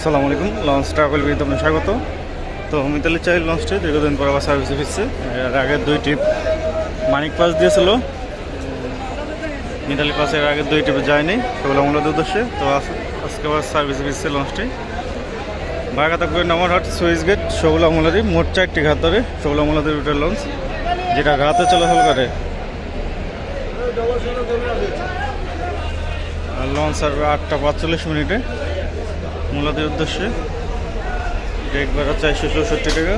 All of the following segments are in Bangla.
আসসালামু আলাইকুম। লঞ্চ ট্রাভেল বিতে আপনার স্বাগত। তো মিতালি চাইল লঞ্চটি দীর্ঘদিন পর আবার সার্ভিসে ফিরছে। এর আগে দুই ট্রিপ মানিক পাস দিয়েছিল। মিতালি পাসের আগে দুই ট্রিপে যায়নি। সেগুলো মূলত উদ্দেশ্যে। তো আজ- আজকে আবার সার্ভিসে ফিরছে লঞ্চটি বাগাতাপুরের নামারহাট সুইচ গেট শৌলা মোলাদি মোট চারটি ঘাট ধরে শৌলা মোলাদি রুটের লঞ্চ যেটা রাতে চলাচল করে। লঞ্চ আসবে আটটা পাঁচচল্লিশ মিনিটে। মোলাদির উদ্দেশ্যে। ডেক ভাড়া চারশো চৌষট্টি টাকা।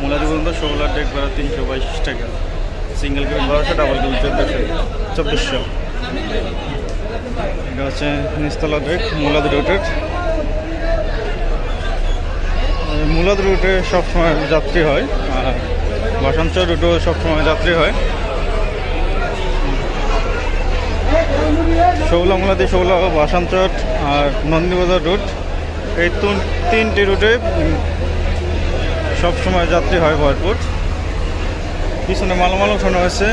মোলাদি পর্যন্ত ষোলো ডেক ভাড়া তিনশো বাইশ টাকা। সিঙ্গেল কেবিন বারোশো ডাবল কেবিন চোদ্দোশো। চব্বিশশো। এটা হচ্ছে নিস্তলা ডেক মোলাদি রুটের। মূলত রুটে সবসময় যাত্রী হয়। আর বসন্তচর রুটেও সবসময় যাত্রী হয়। শৌলা মূলাদি শৌলা বাসানচট আর নন্দীবাজার রুট এই তিন- তিনটি রুটে সবসময় যাত্রী হয় ভরপুর। পিছনে মালামাল ওঠানো হয়েছে।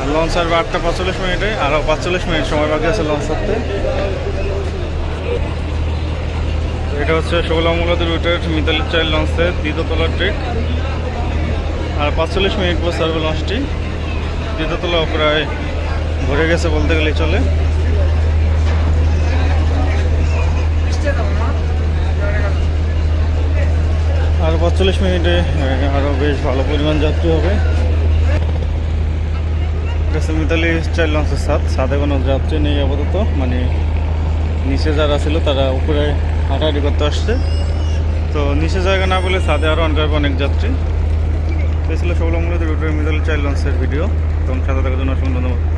আর লঞ্চ আসবে আটটা পাঁচচল্লিশ মিনিটে আরও পাঁচচল্লিশ মিনিট সময় বাকি আছে লঞ্চ ছাড়তে এটা হচ্ছে শৌলামূলাদি রুটের মিতালি চাইল লঞ্চের দ্বিতীয়তলার ট্রেক আর পাঁচচল্লিশ মিনিট পর সার্ভে লঞ্চটি দ্বিতীয়তলা প্রায় ভরে গেছে বলতে গেলেই চলে। আর পাঁচচল্লিশ মিনিটে আরও বেশ ভালো পরিমাণ যাত্রী হবে। মিতালি চাইল লঞ্চের সাথ, সাথে কোনো যাত্রী নেই আপাতত। মানে নিচে যারা ছিল তারা উপরে হাঁটাহাঁটি করতে আসছে। তো নিচে জায়গা না বলে ছাদে আরও অনেক অনেক যাত্রী। এই ছিল সৌলমূলত রুটের মিতালি চাইল লঞ্চের ভিডিও এবং সাথে থাকার জন্য অসংখ্য ধন্যবাদ।